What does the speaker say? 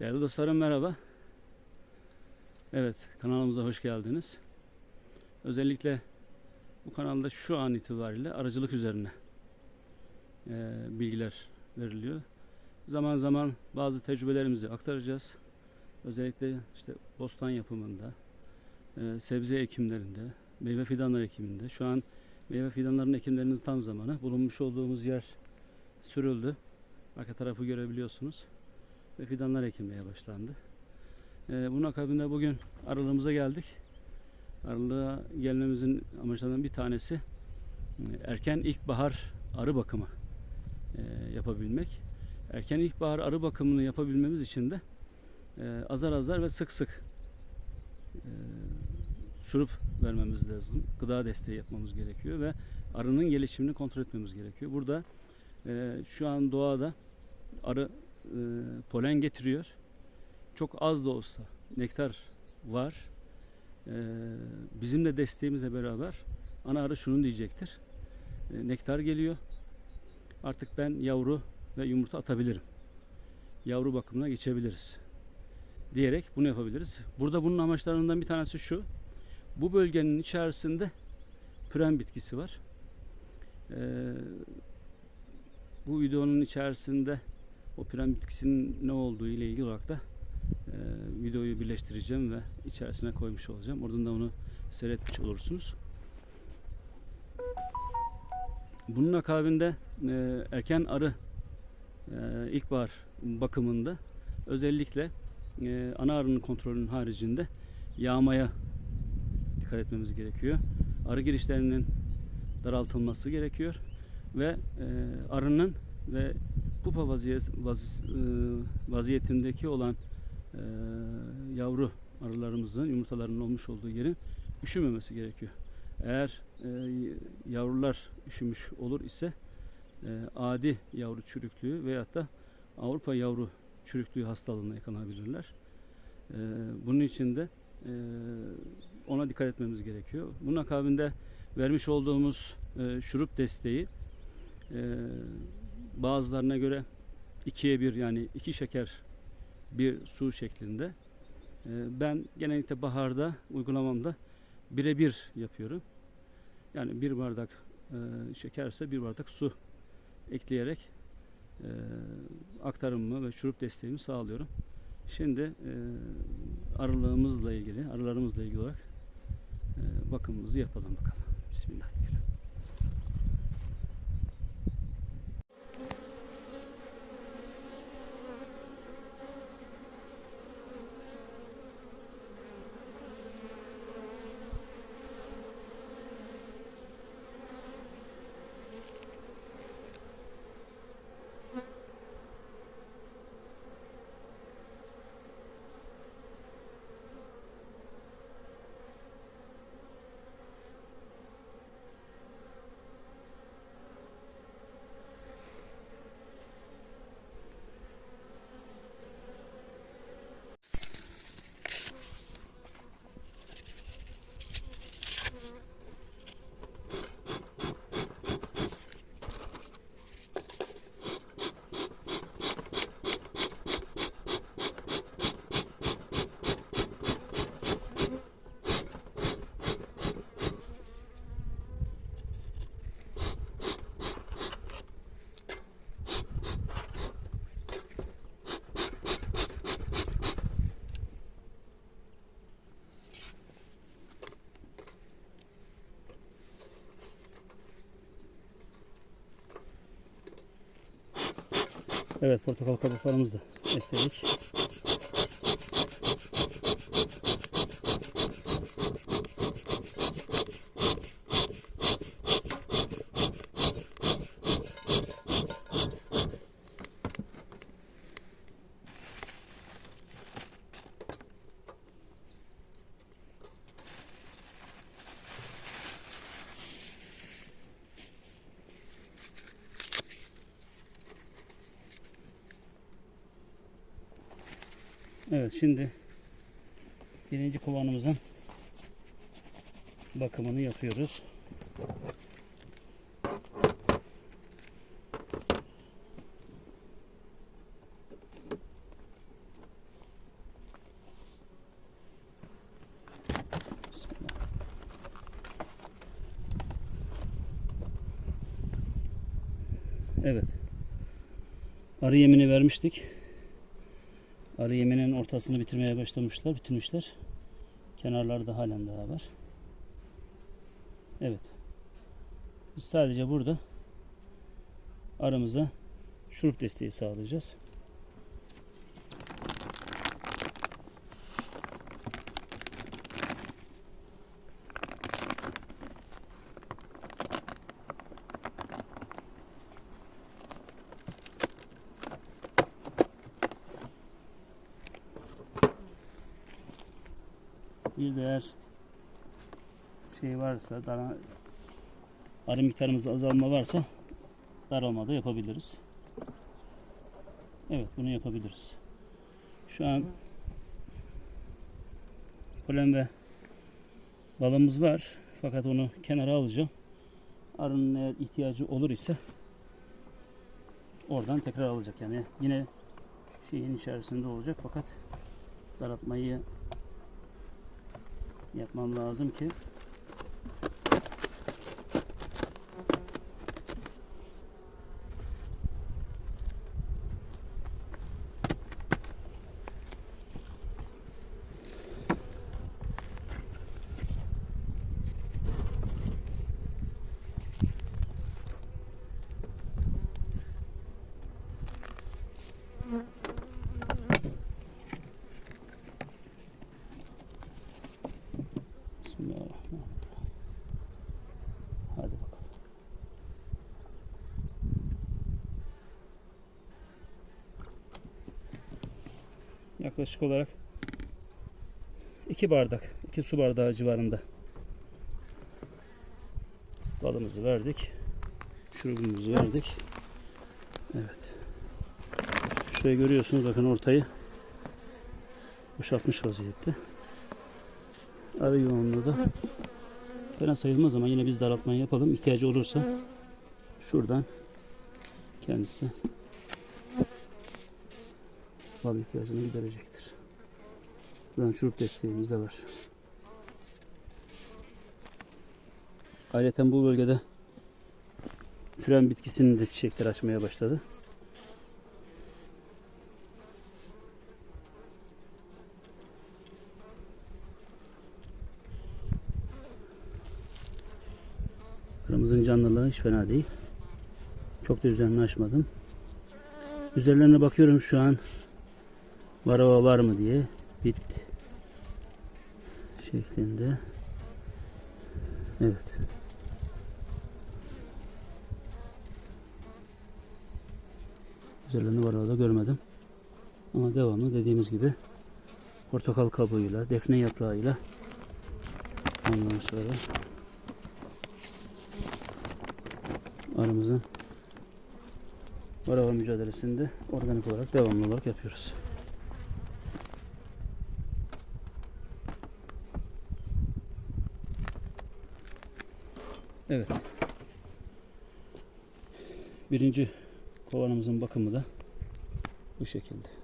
Değerli dostlarım merhaba. Evet kanalımıza hoş geldiniz. Özellikle bu kanalda şu an itibariyle aracılık üzerine e, bilgiler veriliyor. Zaman zaman bazı tecrübelerimizi aktaracağız. Özellikle işte bostan yapımında, e, sebze ekimlerinde, meyve fidanları ekiminde. Şu an meyve fidanlarının ekimlerinin tam zamanı. Bulunmuş olduğumuz yer sürüldü. Arka tarafı görebiliyorsunuz ve fidanlar ekilmeye başlandı. Ee, bunun akabinde bugün aralığımıza geldik. Aralığa gelmemizin amaçlarından bir tanesi e, erken ilkbahar arı bakımı e, yapabilmek. Erken ilkbahar arı bakımını yapabilmemiz için de e, azar azar ve sık sık e, şurup vermemiz lazım. Gıda desteği yapmamız gerekiyor ve arının gelişimini kontrol etmemiz gerekiyor. Burada e, şu an doğada arı e, polen getiriyor. Çok az da olsa nektar var. E, bizim de desteğimizle beraber ana arı şunu diyecektir. E, nektar geliyor. Artık ben yavru ve yumurta atabilirim. Yavru bakımına geçebiliriz. Diyerek bunu yapabiliriz. Burada bunun amaçlarından bir tanesi şu. Bu bölgenin içerisinde püren bitkisi var. E, bu videonun içerisinde o püren bitkisinin ne olduğu ile ilgili olarak da e, videoyu birleştireceğim ve içerisine koymuş olacağım. Oradan da onu seyretmiş olursunuz. Bunun akabinde e, erken arı e, ilkbahar bakımında özellikle e, ana arının kontrolünün haricinde yağmaya dikkat etmemiz gerekiyor. Arı girişlerinin daraltılması gerekiyor ve e, arının ve pupa vaziyet, vaz, e, vaziyetindeki olan e, yavru arılarımızın yumurtalarının olmuş olduğu yerin üşümemesi gerekiyor. Eğer e, yavrular üşümüş olur ise e, adi yavru çürüklüğü veyahut da Avrupa yavru çürüklüğü hastalığına yakalanabilirler. E, bunun için de e, ona dikkat etmemiz gerekiyor. Bunun akabinde vermiş olduğumuz e, şurup desteği e, bazılarına göre ikiye bir yani iki şeker bir su şeklinde. E, ben genellikle baharda uygulamamda birebir yapıyorum. Yani bir bardak e, şekerse bir bardak su ekleyerek e, aktarımımı ve şurup desteğimi sağlıyorum. Şimdi e, arılığımızla ilgili, arılarımızla ilgili olarak bakımımızı yapalım bakalım. Bismillah Evet portakal kabuklarımızı da ekledik. Evet şimdi birinci kovanımızın bakımını yapıyoruz. Evet. Arı yemini vermiştik. Arı yeminin ortasını bitirmeye başlamışlar, bitirmişler. Kenarlarda halen daha var. Evet. Biz sadece burada aramıza şurup desteği sağlayacağız. Bir de eğer şey varsa, dara, arı miktarımızda azalma varsa daralma da yapabiliriz. Evet bunu yapabiliriz. Şu an polen ve balımız var. Fakat onu kenara alacağım. Arının eğer ihtiyacı olur ise oradan tekrar alacak. Yani yine şeyin içerisinde olacak fakat daraltmayı yapmam lazım ki Hadi bakalım. Yaklaşık olarak iki bardak, iki su bardağı civarında balımızı verdik. Şurubumuzu verdik. Evet. Şurayı görüyorsunuz bakın ortayı boşaltmış vaziyette. Arı yoğunluğu da fena sayılmaz ama yine biz daraltmayı yapalım. İhtiyacı olursa şuradan kendisi bal ihtiyacını giderecektir. Buradan şurup desteğimiz de var. Ayrıca bu bölgede fren bitkisinin de çiçekler açmaya başladı. Kırmızın canlılığı hiç fena değil. Çok da üzerine açmadım. Üzerlerine bakıyorum şu an. Varava var mı diye. Bit şeklinde. Evet. Üzerlerinde varava da görmedim. Ama devamlı dediğimiz gibi portakal kabuğuyla, defne yaprağıyla ondan sonra aramızın varava mücadelesinde organik olarak devamlı olarak yapıyoruz. Evet. Birinci kovanımızın bakımı da bu şekilde.